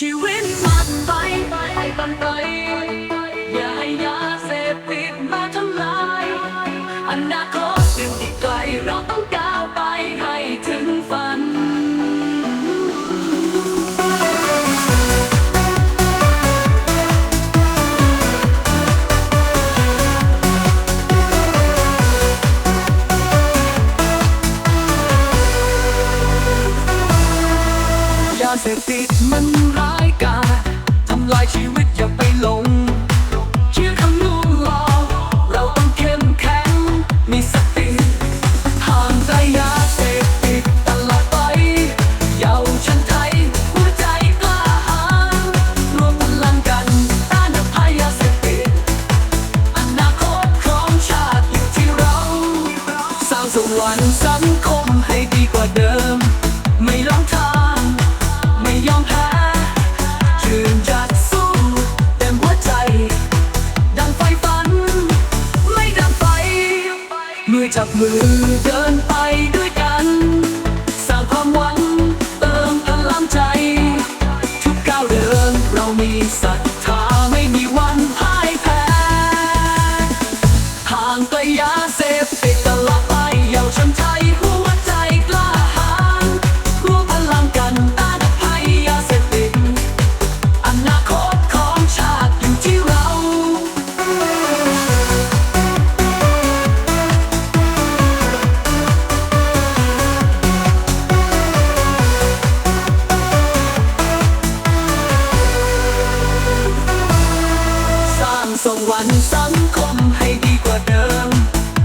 ชีวิตมันไปไปไปไปอย่าให้ยาเสพติดมาทำลายอนาคตยังอีกไกลเราต้องก้าวไปให้ถึงฝันยาเสพติดมันายชีวิตอย่าไปหลงเชื่อคำลวงหลอกเราต้องเข้มแข็งมีสติห่างไกลยาเสพติดตลอดไปเยาวชนไทย หัวใจกล้าหาญรวมพลังกันต้านภัยยาเสพติดอนาคตของชาติอยู่ที่เราสร้างสวรรค์สังค มือจับมือเดินไปด้วย สร้างวรรค์สังคมให้ดีกว่าเดิม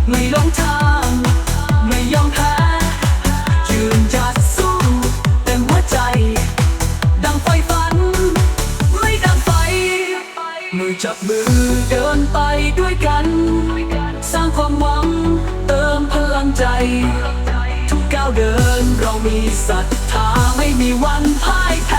ไม่หลงทาง ไม่ยอมแพ้ยืนจัดสู้เต็มหัวใจ ดังไฟฝัน ไม่ดังไฟมือจับมือเดินไปด้วยกัน สร้างความหวังเติมพลังใจ ทุกก้าวเดินเรามีศรัทธาไม่มีวันพ่ายแพ้